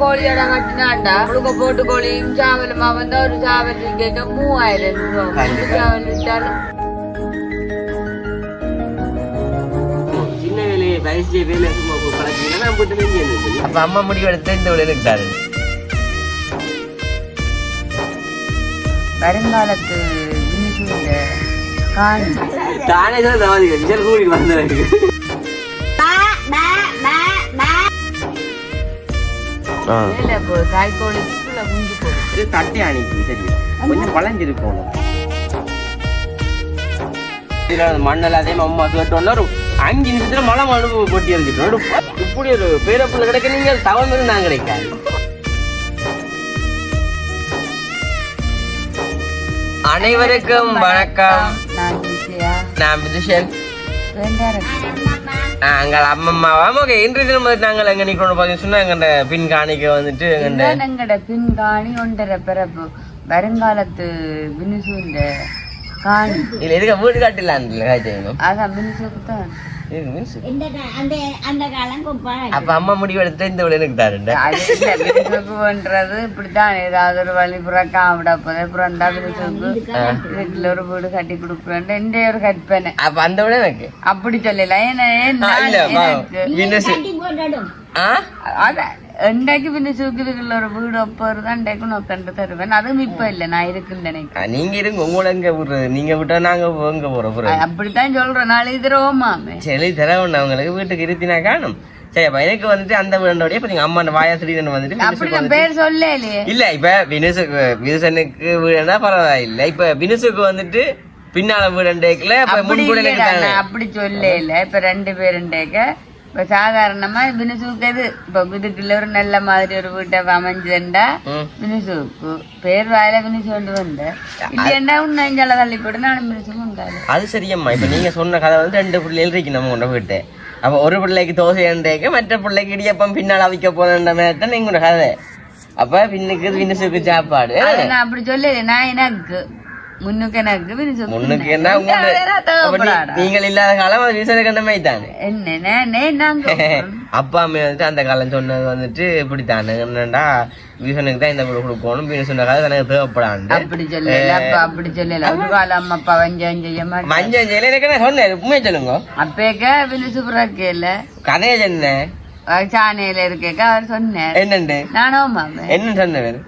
கோழியோட கட்டினாண்டா முழுக்க போட்டு கோழியும் சாவலுமா வந்தா ஒரு சாவல் கேட்க மூவாயிரம் ரூபா மூணு சாவல் விட்டாலும் அப்ப அம்மா முடிவு எடுத்து இந்த இருக்காரு வருங்காலத்து காணி தானே தான் தவாதி ரிசல்ட் கூட்டிட்டு வந்தவருக்கு இல்ல இப்போ தாய்க்கோழிக்குள்ள குஞ்சு போடும் இது தட்டி அணிக்கு சரி. கொஞ்சம் வளைஞ்சிருக்கணும் இதுல அந்த மண்ணெல்லாம் அதே மாதிரி அம்மா கேட்டோன்னா ஒரு அஞ்சு நிமிஷத்துல மழை மழை கொட்டி இருந்துட்டோம் இப்படி ஒரு பேரப்புள்ள கிடைக்க நீங்க நான் கிடைக்காது அனைவருக்கும் வணக்கம். நான் வேண்டாம் நாங்கள் அம்மம்மாவா? ஓகே இன்றைய தினம் வந்து நாங்கள் எங்க நிக்கணும் பார்த்தீங்கன்னு சொன்னா எங்கண்ட பின் காணிக்க வந்துட்டு எங்கட பின் காணி ஒன்றரை பிறப்பு. வருங்காலத்து வினிசூண்ட காணி. இல்ல எதுக்கு வீடு செய்யணும் அதான் வினிசூக்கு தான். அப்ப அம்மா முடிவு எடுத்து இந்த வினிசூக்குன்றது இப்படித்தான். ஏதாவது ஒரு வழி புறக்காம விட போதே புறந்தா இதுக்குள்ள ஒரு வீடு கட்டி கொடுக்குறேன் எந்த ஒரு கற்பனை. அப்ப அந்த விட எனக்கு? அப்படி சொல்லலாம் ஏன்னா இல்ல பின்ன சூக்குதுக்குள்ள ஒரு வீடு ஒப்பது தான் இண்டைக்கு நோக்கண்டு தருவேன் அதுவும் இப்ப இல்ல நான் இருக்குன்னு நீங்க இருங்க உங்களை எங்க விடுறது நீங்க விட்டா நாங்க எங்க போறோம். அப்படித்தான் சொல்றேன் நாளை இது ரோமாமே சரி தரவண்ணா அவங்களுக்கு வீட்டுக்கு இருத்தினா காணும் சரி அப்ப எனக்கு வந்துட்டு அந்த வீடோடய இப்ப நீங்க அம்மா வாயா திடீர்னு வந்துட்டு பேர் சொல்லலையே இல்ல இப்ப வினுசுக்கு வினுசனுக்கு வீடுனா பரவாயில்ல இப்ப வினுசுக்கு வந்துட்டு பின்னால இப்ப அப்படி அப்படி சொல்லல இப்ப ரெண்டு பேருண்டேக்க இப்ப சாதாரணமா வினுசுக்கு இது இப்ப இதுக்குள்ள ஒரு நல்ல மாதிரி ஒரு வீட்டை அமைஞ்சுண்டா. வினுசுக்கு பேர் வாயில வினுசு கொண்டு வந்த இல்லையண்டா உன்னை இஞ்சால தள்ளி போட்டு நானும் வினுசுக்கு உண்டாது அது சரியம்மா இப்ப நீங்க சொன்ன கதை வந்து ரெண்டு பிள்ளைகள் இருக்கு நம்ம கொண்ட வீட்டு அப்ப ஒரு பிள்ளைக்கு தோசை என்றேக்க மற்ற பிள்ளைக்கு இடியப்பம் பின்னால் அவிக்க போறன்ற மாதிரி தான் நீங்களோட கதை அப்ப பின்னுக்கு வினுசுக்கு சாப்பாடு நான் அப்படி சொல்லல நான் எனக்கு நீங்கள் இல்லாத காலம் அது அந்த மாதிரி தானே நானே அப்பா அம்மா வந்துட்டு அந்த காலம் சொன்னது வந்துட்டு இப்படித்தானே என்னடா வினுசனுக்கு தான் இந்த வீடு கொடுக்கணும் வினுசன கதை எனக்கு தேவைப்படாண்டு அப்படி சொல்லல அப்ப அப்படி சொல்லல காலம் அம்மா அப்பா வஞ்சம் செய்ய மாட்டேன் மஞ்சள் ஜெயில எனக்கு என்ன சொன்னேன் உண்மையை சொல்லுங்க அப்பேக்க வினுசு புறக்கேல கதையை சொன்னேன் சாணையில இருக்கேக்க அவர் சொன்னார் என்னண்டு நானும் மாமே என்ன சொன்னவர்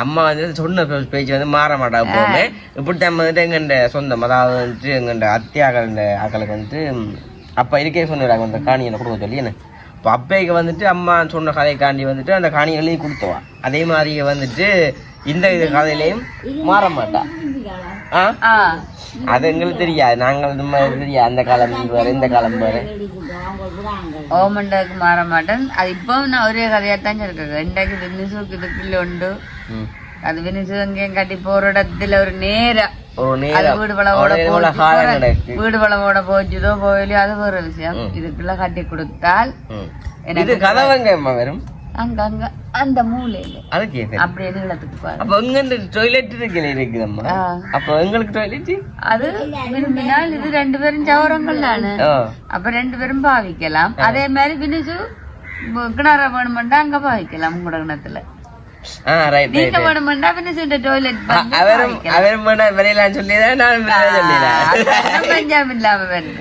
அம்மா வந்து சொன்ன பேச்சு வந்து மாற மாட்டா போமே இப்படித்தான் வந்துட்டு எங்கண்ட சொந்தம் அதாவது வந்துட்டு எங்கண்ட அத்தியாக்கள் ஆக்களுக்கு வந்துட்டு அப்பா இருக்கே சொன்னாங்க அந்த காணியை கொடுக்க சொல்லி என்ன? இப்போ அப்பைக்கு வந்துட்டு அம்மா சொன்ன கதையை காண்டி வந்துட்டு அந்த எழுதி கொடுத்தவா. அதே மாதிரி வந்துட்டு இந்த இது கதையிலையும் மாற மாட்டா. ஆ? அது எங்களுக்கு தெரியாது. நாங்கள் தெரியாது. அந்த காலம் வேறு இந்த காலம் வேறு. ஓமண்டாக்கு மாற மாட்டேன். அது இப்போ நான் ஒரே கதையா தான் சொல்லிருக்கேன் இன்றைக்கு வினுசுக்கு இதுக்குள்ள உண்டு. ம். அது வினுசு எங்கேயும் கட்டி போற இடத்துல ஒரு நேரம். வீடு வளவோட போச்சுதோ போயிலையோ அது ஒரு விஷயம். இதுக்குள்ள கட்டி கொடுத்தால். எனக்கு இது கதவங்க அம்மா வெறும் அங்க அங்க அந்த மூலையில. அது கேட்குறேன் அப்படியே நீளத்துக்கு பாரு அப்ப எங்க டாய்லெட் இருக்குல்ல இருக்குதம்மா. அப்ப எங்களுக்கு டாய்லெட் அது விரும்பினால் இது ரெண்டு பேரும் சவரங்கள் தானே? ஓ அப்ப ரெண்டு பேரும் பாவிக்கலாம். அதே மாதிரி பினிசு கிணற வேணுமெண்டா அங்க பாவிக்கலாம் உங்களோட கிணத்துல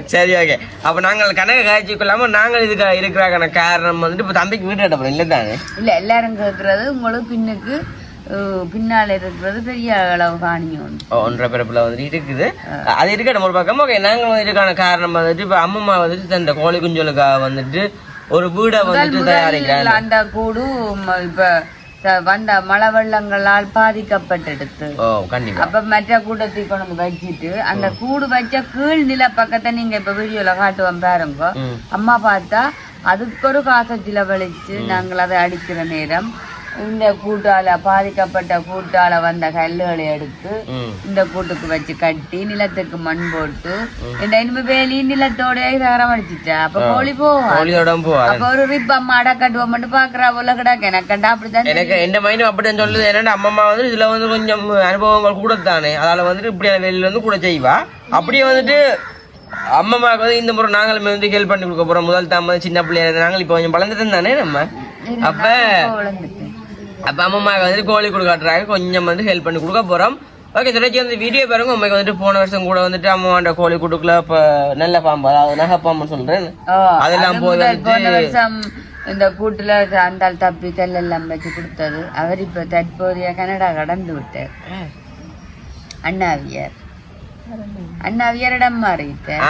சரி ஓகே அப்ப நாங்கள் கணக்கு காய்ச்சி கொள்ளாம நாங்கள் இதுக்கு இருக்கிறாங்க. காரணம் வந்துட்டு இப்ப தம்பிக்கு வீட்டு கட்ட போறோம். இல்ல எல்லாரும் கேக்குறது உங்களுக்கு பின்னுக்கு பின்னால இருக்கிறது பெரிய அளவு காணியம் ஒன்றரை பிறப்புல வந்துட்டு இருக்குது. அது இருக்கட்டும் ஒரு பக்கம். ஓகே நாங்கள் காரணம் வந்துட்டு இப்ப அம்மம்மா வந்துட்டு இந்த கோழி குஞ்சலுக்காக வந்துட்டு ஒரு வீடை வந்துட்டு தயாரிக்கிறாங்க. அந்த கூடு ம- இப்ப வந்த மழை வெள்ளங்களால் பாதிக்கப்பட்டெடுத்து அப்ப மற்ற கூட்டத்தை கொண்டு வச்சுட்டு அந்த கூடு வச்ச கீழ் நில பக்கத்தை நீங்க இப்ப வீடியோல காட்டுவோம் பாருங்க. அம்மா பார்த்தா அதுக்கு ஒரு காசை செலவழிச்சு நாங்கள் அதை அடிக்கிற நேரம். இந்த கூட்டால பாதிக்கப்பட்ட கூட்டால வந்த கல்லுகளை எடுத்து இந்த கூட்டுக்கு வச்சு கட்டி நிலத்துக்கு மண் போட்டு இந்த இனிமே வேலி நிலத்தோட தகரம் அடிச்சிட்டா அப்ப கோழி போவா கோழியோட போவா அப்ப ஒரு ரிப் அம்மா அடை கட்டுவோம் பாக்குறா போல கிடக்கு. எனக்கு கண்டா அப்படித்தான் எனக்கு எந்த மைண்டும் அப்படிதான் சொல்லுது என்னன்னா அம்மம்மா வந்து இதுல வந்து கொஞ்சம் அனுபவங்கள் கூட தானே அதால வந்துட்டு இப்படியான வெளியில வந்து கூட செய்வா அப்படியே வந்துட்டு அம்மம்மாவுக்கு வந்து இந்த முறை நாங்களுமே வந்து ஹெல்ப் பண்ணி கொடுக்க போறோம் முதல் தாம சின்ன பிள்ளையா நாங்கள் இப்போ கொஞ்சம் வளர்ந்துட்டு தானே நம்ம அப்ப அப்ப அம்மா வந்துட்டு கோழி கொடுக்காட்டுறாங்க கொஞ்சம் வந்து ஹெல்ப் பண்ணி கொடுக்க போறோம். ஓகே சுரேஜி வந்து வீடியோ பாருங்க. உண்மைக்கு வந்துட்டு போன வருஷம் கூட வந்துட்டு அம்மாண்ட கோழி கொடுக்கல. இப்ப நல்ல பாம்பு அதாவது நகை பாம்புன்னு சொல்றேன். அதெல்லாம் அது போய் இந்த கூட்டுல அந்த தப்பி எல்லாம் வச்சு கொடுத்தது. அவர் இப்ப தற்போதைய கனடா கடந்து விட்டார். அண்ணாவியார். அண்ணாவியாரிடம் மாறிட்டார்.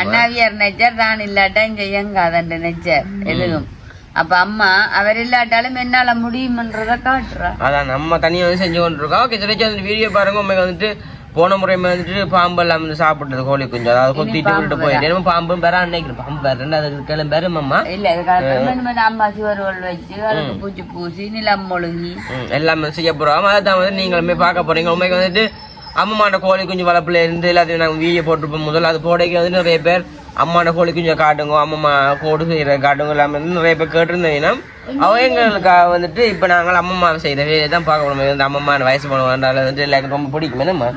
அண்ணாவியார் நெஜர் தான் இல்லாட்டா இங்க எங்க அதண்ட நெஜர். எழுதும். அப்ப அம்மா அவர் இல்லாட்டாலும் என்னால முடியுமன்றத காட்டுறா. அதான் நம்ம தனியாக வந்து செஞ்சு கொண்டு இருக்கோம் ஓகே சுரேஜி வந்து வீடியோ பாருங்க. உண்மைக்கு வந்துட்டு போன முறை வந்துட்டு பாம்பு எல்லாம் வந்து சாப்பிட்டது கோழி குஞ்சு. அதாவது கொத்திட்டு விட்டு போயிட்டு. பாம்பும் பெற அன்னைக்கு பாம்பு வேற. ரெண்டாவது கிளம்பு பெரும் அம்மா இல்ல அம்மா சுவர்கள் வச்சு அதுக்கு பூச்சி பூசி நிலம் மொழுகி. எல்லாமே செய்ய போறோம். அதான் வந்து நீங்களுமே பார்க்க போறீங்க. உண்மைக்கு வந்துட்டு அம்மாண்ட கோழி குஞ்சு வளர்ப்புல இருந்து எல்லாத்தையும் நாங்கள் வீடியோ போட்டிருப்போம். முதல்ல அது போடைக்கு வந்து நிறைய பேர் அம்மாண்ட கோழி குஞ்சை காட்டுங்க அம்மா கோடு செய்யற காட்டுங்க எல்லாமே நிறைய பேர் கேட்டிருந்தீங்கன்னா அவங்களுக்காக வந்துட்டு இப்போ நாங்கள் அம்மம்மா செய்யற வேலையை தான் பார்க்க போறோம் வந்து அம்மம்மா வயசு பண்ணுவாங்க வந்துட்டு எல்லாருக்கும் ரொம்ப பிடிக்கும் என்னம்மா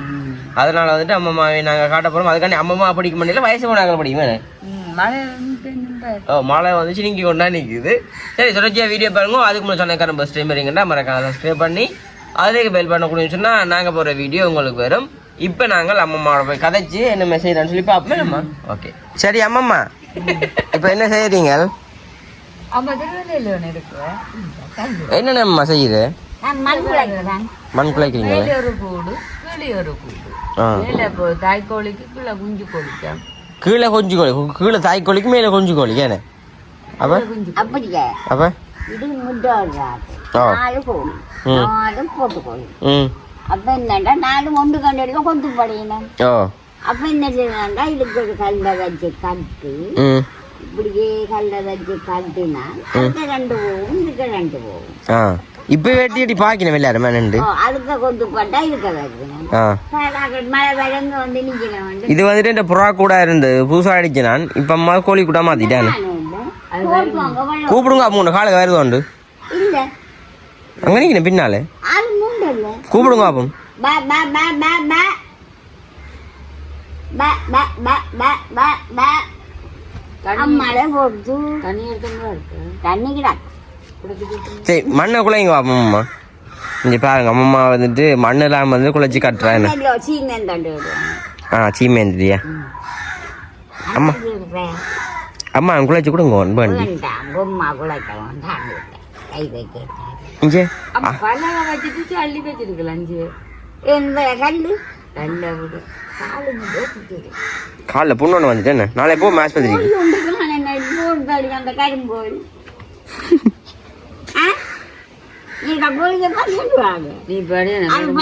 அதனால வந்துட்டு அம்மம்மாவை நாங்கள் காட்ட போறோம். அதுக்காண்டி அம்மம்மா பிடிக்க முடியல வயசு போனாங்க பிடிக்குமே. ஓ மழை வந்து சினிங்கி கொண்டா நிற்குது சரி தொடர்ச்சியாக வீடியோ பாருங்க. அதுக்கு முன்னாடி சொன்ன கரம்பு ஸ்ட்ரீம் வரீங்கன்னா மறக்காம சப்ஸ்கிரைப் பண்ணி அதிலே பெல் பண்ணக்கூடியன்னு சொன்னால் நாங்கள் போகிற வீடியோ உங்களுக்கு வரும். இப்போ நாங்கள் அம்மம்மாவோட போய் கதைச்சு என்ன மெசேஜ் சொல்லி பார்ப்போம் நம்ம ஓகே சரி அம்மம்மா. இப்போ என்ன செய்கிறீங்க என்னென்ன செய்யுது? மண் குழைக்கிறீங்க தாய்க்கோழிக்கு கீழே குஞ்சு கோழிக்கும் கீழே கொஞ்சு கோழி கீழே தாய் கோழிக்கு மேலே கொஞ்சு கோழி. ஏன்னு அப்போ? அப்போ இது முட்டை ஆடு போட்டு கோழி ம். அப்ப என்னடா நாலு ஒன்று கண்டெடுக்க கொண்டு படிக்கணும் அப்ப என்ன செய்யணும்டா இதுக்கு ஒரு கல்லை வச்சு கட்டு இப்படியே கல்லை வச்சு கட்டினா அதுக்கு ரெண்டு போகும் இதுக்கு ரெண்டு போகும். இப்போ வெட்டி வெட்டி பார்க்கணும் எல்லாருமே ஓ, அதுக்கு கொண்டு போட்டா இதுக்கு வைக்கணும் மழை விளங்க வந்து நிக்கணும் இது வந்துட்டு இந்த புறா கூட இருந்தது புதுசாக அடிச்சு நான் இப்போ அம்மா கோழி கூட மாத்திட்டேன். கூப்பிடுங்க மூணு காலுக்கு வருது உண்டு. அங்கே நிற்கணும் பின்னால. கூப்பிடுங்க. அப்போ சரி மண்ணை குழைங்க பாப்போம்மா இங்கே பாருங்க அம்மா வந்துட்டு மண் இல்லாமல் வந்து குழைச்சி கட்டுறேன் ஆ சீமேந்திரியா அம்மா. அம்மா குழைச்சி கொடுங்க ஒன்பது அம்மா குழைக்க அஞ்சு பணம் வச்சுட்டு அள்ளி வச்சிருக்கல அஞ்சு கண்டு கண்டை விடு காலைல பொண்ணு ஒன்று வந்துட்டு என்ன நாளை போ மேட்ச் பார்த்துருக்கீங்க அந்த கரும்பு நீ படி நான்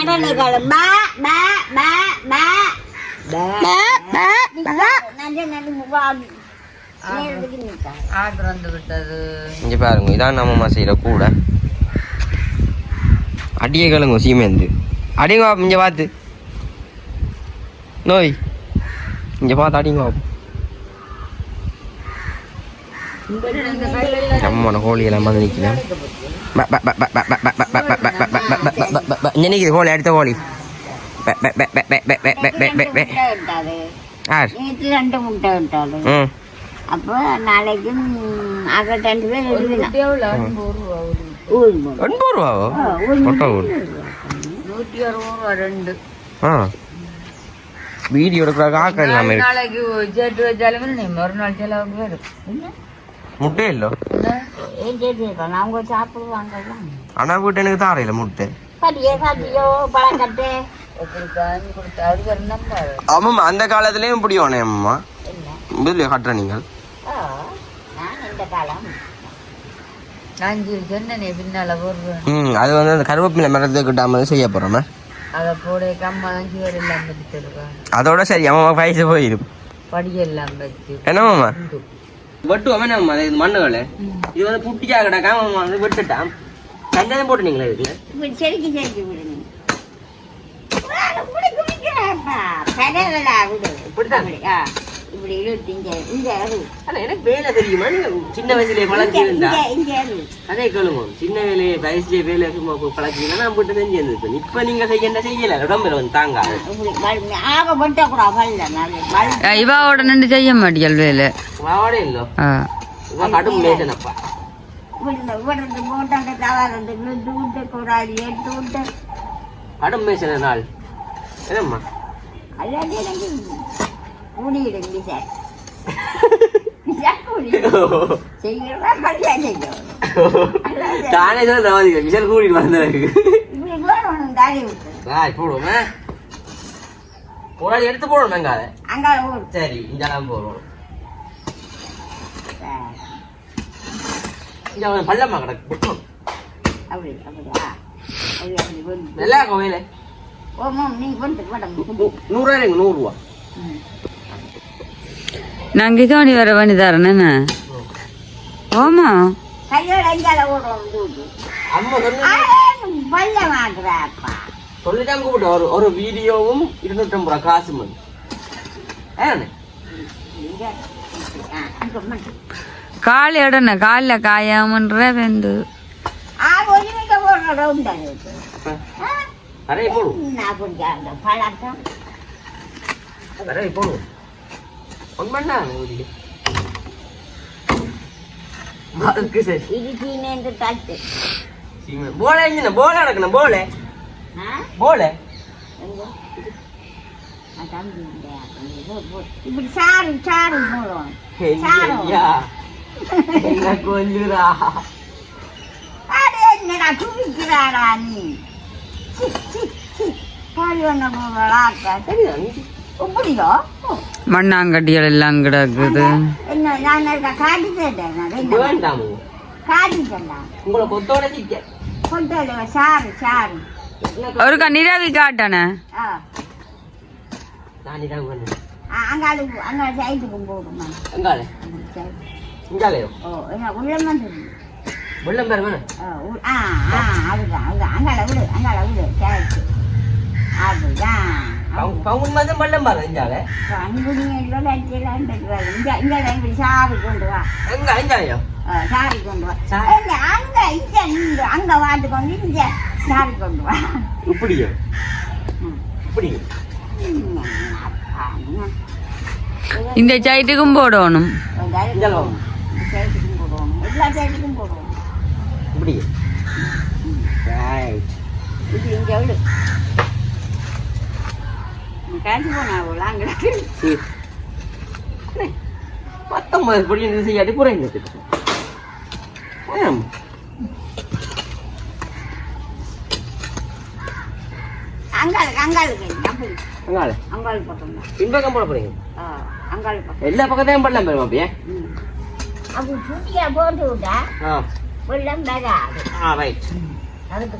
ஆர்டர் வந்து விட்டது இங்கே பாருங்க இதான் நம்ம அம்மா கூட அடியே கிழங்கு இருந்து அடிங்க பாப்போம் இங்கே பார்த்து நோய் இங்க பார்த்து அடிங்க பாப்போம் அம்மன ஹோலி எல்லாம் வந்து நிற்கிறேன் இங்கே அடுத்த ஹோலி ஆர் ரெண்டு முட்டை அப்போ நாளைக்கு அக்கா ரெண்டு பேர் எழுதினோம் எண்பது ரூபாவோ? மொட்டை ஊர் நூற்றி அறுபது ரூபா ரெண்டு. ஆ. வீடியோ எடுக்கிறாங்க ஆக்க இல்லாம நாளைக்கு ஜெட் வச்சாலும் நீ மறுநாள் செலவுக்கு வரும் முட்டை இல்ல? ஏன் ஜெட் வைக்கலாம் அவங்க சாப்பிடுவாங்கல்ல ஆனா வீட்டு எனக்கு தாரையில முட்டை. கட்டியோ கட்டியோ பழம் கட்டு ஆமாம் அந்த காலத்துலயும் பிடிக்கணும் அம்மா வெளியே காட்டுற நீங்கள். அது வந்து அந்த கருவேப்பிலை மரத்தை கிட்டாமல் செய்ய போகிறோம் அதோட சரி அவன் பைசா போயிடும். படியெல்லாம் வச்சு. என்னமாம்மா வெட்டுவோமே நம்ம இது மண்ணு வேலை இது வந்து புட்டிச்சா கிடக்காம வந்து வெட்டுட்டான் தஞ்சாயம் போட்டுனீங்களா இதுக்கு? செடிக்கு செடிக்கு விடுங்க. இப்படிதான் இப்படி இழுத்து இங்கே இங்கே ஆனால் எனக்கு வேலை தெரியுமா? சின்ன வயசுலேயே பழக்கி இருந்தா இங்கே அதே கேளுங்க. சின்ன வேலையை வயசுலேயே வேலை சும்மா பழக்கினா நான் போட்டு செஞ்சு இருந்திருப்பேன் இப்போ நீங்கள் செய்ய என்ன செய்யலை? உடம்புல வந்து தாங்காது. இவாவோட நின்று செய்ய மாட்டேன் வேலை. இவாவோட இல்லை. இவா கடும் மேசனப்பா கடும் மேசன நாள். என்னம்மா? அதான் கூலியிடும் விசார் தானே சொல்ல விஷயம் கூட்டிட்டு வந்தேன் போடுவோமே போடாது எடுத்து போடணும் அங்கால அங்கால போடும் சரி இங்கெல்லாம் போடுவோம் இங்க அவன் பள்ளமா கிடக்கு அப்படி அப்படியா நல்லா கோயில ஓமோ நீங்க நூறுரூவா நூறுரூவா ஓடுறோம் தூக்கு அம்மா சொன்ன பல்ல மாட்டுறாப்பா சொல்லிட்டாங்க கூப்பிட்டு. ஒரு ஒரு வீடியோவும் இருநூற்றம்பது ரூபா காசு மணி கால் காலில் காயாமன்ற வெந்து. நிறைய போடுவோம் நான் கொஞ்சம் போல இஞ்சின போல நடக்கணும் போல ஆ போல எங்க? அதான் இந்த இப்படி சாறு சாறு போடுவோம் சாறு என்ன கொல்லுறா என்னடா நீ சி, வந்த சி. தெரியும் இப்படியோ மண்ணாங்கட்டிகள் எல்லாம் கிடக்குது. ஒருக்கா நிரவி காட்டானே அங்கால உள்ளமா தெரியும் வெள்ளம் பேர் வேணும் ஆ உ- ஆ ஆ அதுதான் அதுதான். அங்காள விடு அங்காள விடு சரி அதுதான். பவுன் மாதிரி வெள்ளம் பாரு இஞ்சால. அன்புனியோ லட்சம் இங்க இங்க இப்படி சாரி கொண்டு வா. எங்க இஞ்சாலையோ ஆ, சாரி கொண்டு வா. இல்ல, அங்க இங்க இங்க அங்க வாட்டு கொண்டு இங்க. சாரி கொண்டு வா. இப்படியோ? ம். இப்படி ம், அப்பா, என்ன? இந்த சைட்டுக்கும் போடணும். எல்லா ரைட் இது இங்க விடு நீ காசு போனா அவ்வளோ அங்கே பத்தொன்பது பொடி செய்யாட்டி குறைங்க இந்த பின்பக்கம் போட போறீங்க எல்லா பக்கத்தையும் பண்ணலாம் பெருமா அப்படியே அப்படி சுட்டியா போட்டு விட்டா வெள்ளம் வராது ஆ ரைட் அதுக்கு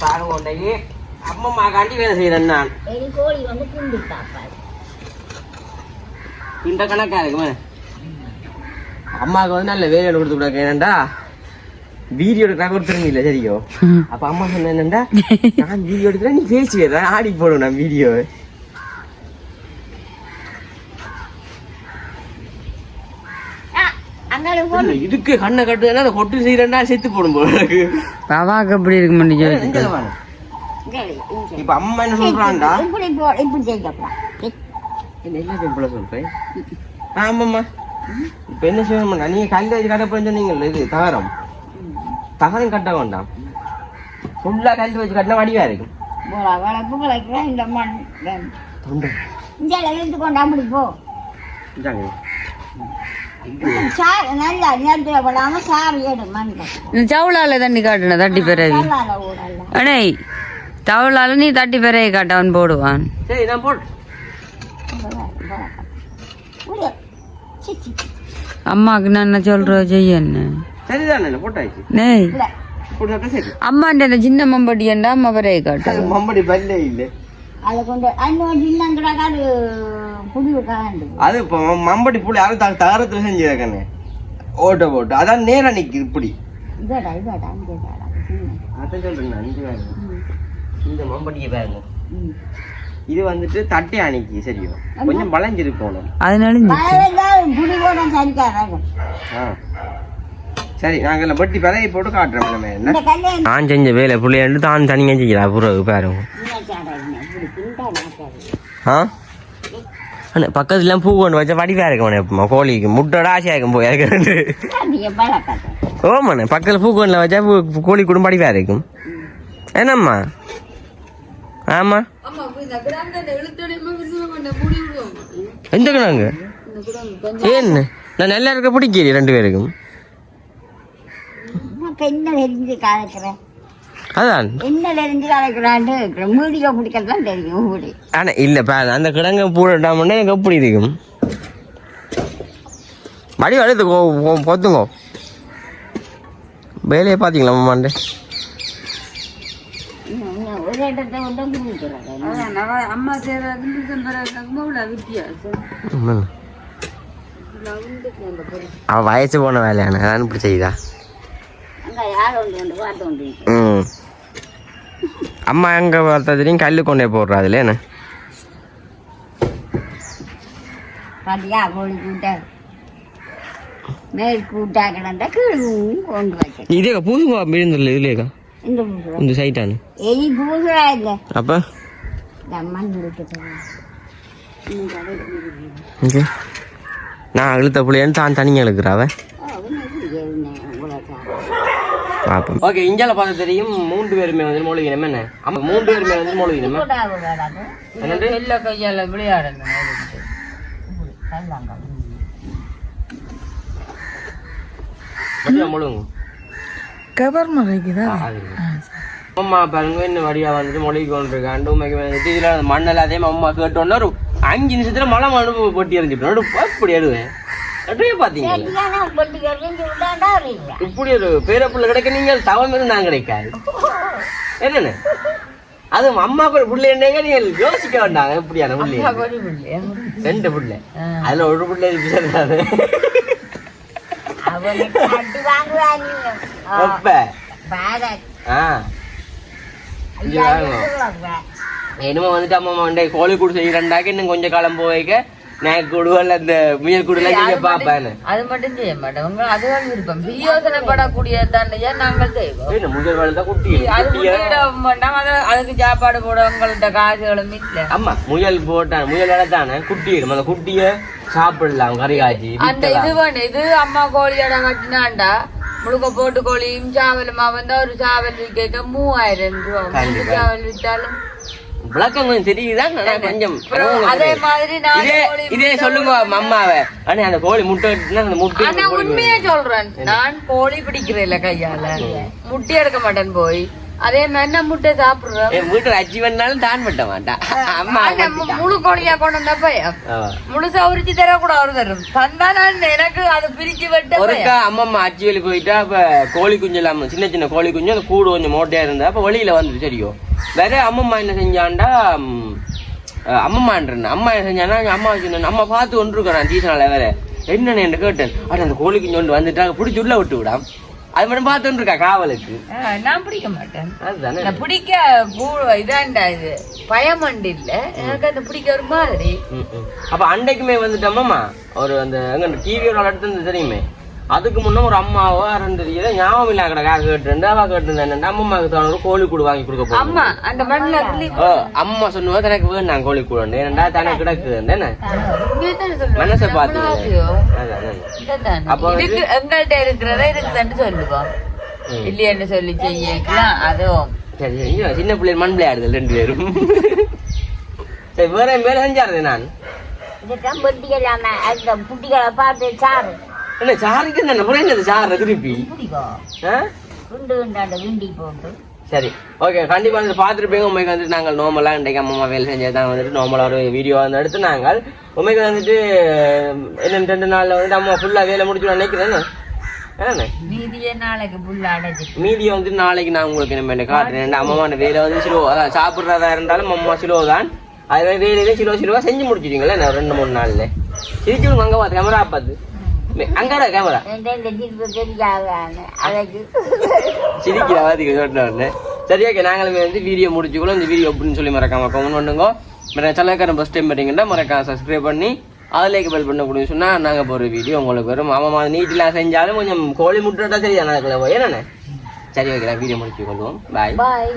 பாருங்க உண்டையே அம்மம்மா காண்டி வேலை செய்யறேன் நான். எலி கோழி வந்து குண்டு காப்பாது இந்த கணக்கா இருக்குமே? அம்மாவுக்கு வந்து நல்ல வேலையை கொடுத்து கொடுக்க ஏனண்டா வீடியோ எடுக்க கொடுத்துருங்க இல்ல சரியோ? அப்ப அம்மா சொன்ன என்னண்டா? நான் வீடியோ எடுக்கிறேன் நீ பேசி நான் ஆடி போடுவேன் நான் வீடியோ. இதுக்கு கண்ணை கட்டுதுன்னா அதை கொட்டு செய்யறேன்டா செத்து போடும் போல பாவாக்கு எப்படி இருக்க இப்ப அம்மா என்ன சொல்றான்டா? இப்படி போ இப்படி செய்யப்பா என்ன பெண்பிள்ள சொல்றேன் ஆமாம்மா. இப்ப என்ன செய்யணும்னா நீங்க கல்ல வச்சு கட்ட போறேன்னு சொன்னீங்கல்ல இது தகரம் தகரம் கட்ட வேண்டாம். ஃபுல்லா கல் வச்சு கட்டினா வடிவா இருக்கும். இந்த மண். தொண்டை. இங்க இழுத்து கொண்டு அப்படி போ. இந்த சவுளால தண்ணி காட்டுன தட்டி ஊடல்ல அடே தவளால நீ தட்டி பிறகு காட்டவன் போடுவான். சரி நான் அம்மாக்கு நான் என்ன சரிதானே போட்டாச்சு. நேய் இல்லை போட்டா சரி. அம்மாண்ட சின்ன மம்பட்டி ஏண்டா அம்மா பிறகு காட்டு மம்படி பல்லே இல்லை. அதை கொண்டு அன்னோட அது காண்டு அது இப்போ மம்படி புள்ளி அது தகரத்துல செஞ்சிருக்கேன்னு ஓட்ட போட்டு. அதான் நேரா நிக்குது இப்படி. இதடா இதடா அதான் சொல்றேன். இந்த மம்பட்டியை பாருங்க. இது வந்துட்டு தட்டி அணிக்கு சரியோ? கொஞ்சம் வளைஞ்சிருக்கணும். அதனால சரி நாங்கள் வெட்டி பதவி போட்டு காட்டுறோம் நம்ம என்ன? நான் செஞ்ச வேலை பிள்ளையாண்டு தான் தனியாக செய்யலாம் பிறகு பாருங்க. ஆ? அண்ணே பக்கத்துல பூ கொண்டு வச்சா வடிவா இருக்கும் எப்பமா கோழிக்கு முட்டோட ஆசையா இருக்கும் போய் பழக்கத்தை ஓமாண்ணே பக்கத்தில் பூ கொண்டில் வச்சா பூ- கோழி கூட வடிவா இருக்கும். என்னம்மா? ஆமா. எந்த கொஞ்சம். ஏன்னு நான் நல்லா இருக்க பிடிக்கல ரெண்டு பேருக்கும். அதான். ஆனா இல்ல பா அந்த கிடங்க பூடாமன்னா எனக்கு எப்படி இருக்கும்? மடி பொத்துங்கோ. வேலையை பார்த்தீங்களா மாமாண்டு? ஒரு இடத்தை வித்தியாசம் அவ வயசு போன வேலையான அதான் இப்படி செய்தா அம்மா எங்க பார்த்ததுலையும் கல்லு கொண்டே போடுறா அதுல என்ன? பார்த்தியா கோழி கூட்ட? மேல் கூட்டா கிடந்தா கீழ் கொண்டு வச்சேன் இதே பூசுங்க விழுந்துடல இதுலேக்கா இந்த சைட்டானு. அப்போ. நான் அழுத்த புள்ளையான்னு தான் தனியாக அழுக்கிறாவ பார்ப்போம் ஓகே இந்தியாவில் பார்த்து தெரியும் மூன்று பேருமே வந்து மொழிகினம் என்ன? ஆமாம் மூன்று பேருமே வந்து மொழிகினம் என்னது? எல்லா கையால விளையாடணும் முழுங்க. கவர் மறைக்குதா? அம்மா பாருங்க என்ன வடியா வந்துட்டு மொழி கொண்டிருக்காண்டு உண்மைக்கு வந்துட்டு இதுல மண்ணெல்லாம் அதே அம்மா கேட்டோன்னா ஒரு அஞ்சு நிமிஷத்துல மழை மழை பொட்டி எறிஞ்சிட்டு அப்படி அடுவேன் அப்படியே பாத்தீங்க இப்படி ஒரு பேரப்புள்ள கிடைக்க நீங்க தவம் இருந்து நான் கிடைக்காது. என்னன்னு அது அம்மா கூட புள்ள என்னங்க நீங்க யோசிக்க வேண்டாங்க இப்படியான புள்ள ரெண்டு புள்ள. அதுல ஒரு புள்ள இருக்கு சொல்றாரு அப்ப ஆ இங்க வாங்க என்னமோ வந்துட்டு அம்மா வந்து கோழி கூடு செய்யறண்டாக்க இன்னும் கொஞ்சம் காலம் போய்க்க நான் கூடுவல் அந்த முயல் கூடுல நீங்க பாப்பேன்னு. அது மட்டும் செய்ய மாட்டோம் உங்க அதுதான் விருப்பம். பிரியோசனப்படக்கூடிய தாண்டையா நாங்கள் செய்வோம். முயல் வளர்ந்தா குட்டி. அது குட்டியா? முட்டையிட மாட்டோம் அது அதுக்கு சாப்பாடு போட உங்கள்ட்ட காசுகளும் இல்ல. ஆமா முயல் போட்டான். முயல் வளர்த்தானே? குட்டி. இடும் அந்த குட்டிய சாப்பிடலாம். கறி காய்ச்சி அந்த இது வேணும் இது அம்மா கோழியோட கட்டினாண்டா? முழுக்க போட்டு கோழியும் சாவலுமா வந்தா ஒரு சாவல் கேட்க மூவாயிரம் ரூபா. சாவல் விட்டாலும் விளக்கம் கொஞ்சம் தெரியுதான் கொஞ்சம் அதே மாதிரி நான் இதே இதே சொல்லுங்க அம்மாவை. அண்ணே அந்த கோழி முட்டை அந்த முட்டை ஆனா உண்மையா சொல்றேன். நான் கோழி பிடிக்கிறேன் இல்ல கையால முட்டை எடுக்க மாட்டேன் போய். அதே மாதிரி நான் முட்டை சாப்பிடுறேன் என் வீட்டுல அச்சி பண்ணாலும் தான் பண்ண மாட்டான் அம்மா முழு கோழியா கொண்டு வந்தா ஆமா. முழுசா உரிச்சு தர கூட அவரு தரும். தந்தா நான் எனக்கு அது பிரிச்சு வெட்ட ஒருக்கா அம்மா அம்மா அச்சி வெளி போயிட்டா அப்ப கோழி குஞ்சு இல்லாம சின்ன சின்ன கோழி குஞ்சு அந்த கூடு கொஞ்சம் மோட்டையா இருந்தா அப்ப வெளியில வந்துட்டு சரியோ. வேற அம்மம்மா என்ன அஹ், அம்மம்மான்றேன் அம்மா என்ன செஞ்சானா அம்மா வச்சிருந்தேன் அம்மா பார்த்து ஒன்று இருக்கேன் டீச்சனால வேற. என்னன்னு என்ன கேட்டேன்? அட அந்த கோழி குஞ்சு ஒன்று வந்துட்டா பிடிச்சி உள்ள விட்டு விடாம். அது மட்டும் பார்த்து இருக்கா காவலுக்கு? நான் பிடிக்க மாட்டேன். அதுதானே. பிடிக்க இதாண்டா இது பயமண்டு இல்ல. எனக்கு அந்த பிடிக்க ஒரு மாதிரி. அப்ப அன்னைக்குமே வந்துட்டோமாமா ஒரு அந்த எங்க டிவியோட எடுத்து தெரியுமே? அதுக்கு முன்ன ஒரு அம்மாவோ ரெண்டு இதை ஞாபகம் இல்ல கடை கேட்டு அவ கேட்டு அம்மாவுக்கு தோணு ஒரு கோழி கூடு வாங்கி கொடுக்க போறோம். அம்மா சொன்னுவா தனக்கு வேணும் நான் கோழி கூடு ஏன்டா தனக்கு கிடக்கு என்ன. மனசை பார்த்து. அப்போ எங்கள்கிட்ட இருக்கிறத இருக்குதான்னு சொல்லுவோம். இல்லையன்னு சொல்லி செய்யலாம். அதுவும். சரி சரி. சின்ன பிள்ளைகள் மண் விளையாடுதல் ரெண்டு பேரும். சரி வேற வேற செஞ்சாரு நான். இதுதான் பொட்டிக்கலாம அந்த புட்டிகளை பார்த்து சாறு என்ன சாருக்கு என்ன முறை என்னது சாரு திருப்பி. சரி ஓகே கண்டிப்பா வந்து பார்த்துருப்பீங்க உண்மைக்கு வந்துட்டு நாங்கள் நார்மலா இன்றைக்கு அம்மா வேலை செஞ்சது தான் வந்துட்டு நார்மலா ஒரு வீடியோ வந்து எடுத்து நாங்கள் உண்மைக்கு வந்துட்டு என்ன ரெண்டு நாள்ல வந்துட்டு அம்மா ஃபுல்லா வேலை முடிச்சு நினைக்கிறேன் என்ன மீதிய வந்து நாளைக்கு நான் உங்களுக்கு நம்ம என்ன காட்டுறேன் ஏன்டா அம்மா அந்த வேலை வந்து சிலோ அதான் சாப்பிட்றதா இருந்தாலும் அம்மா சிலோ தான். அது வேலையில சிலோ சிலோவா செஞ்சு முடிச்சிட்டீங்களா நான் ரெண்டு மூணு நாள்ல. சிரிச்சு அங்க பார்த்து கேமரா பார்த்து அங்கடா கேமரா சிரிக்கிற வாதிக்கு சொன்ன உடனே சரி ஓகே நாங்களுமே வந்து வீடியோ முடிச்சுக்கணும் இந்த வீடியோ அப்படின்னு சொல்லி மறக்காம கமெண்ட் பண்ணுங்க. மற சிலக்காரன் ஃபஸ்ட் டைம் பார்த்தீங்கன்னா மறக்காம சப்ஸ்கிரைப் பண்ணி அதுலேக்கு பெல் பண்ண முடியும் சொன்னால் நாங்கள் போகிற வீடியோ உங்களுக்கு வரும். மாமா நீட்டிலாம் செஞ்சாலும் கொஞ்சம் கோழி முட்டை சரி போய் என்னண்ணே? சரி ஓகே நான் வீடியோ முடிச்சு கொள்வோம் பாய் பாய்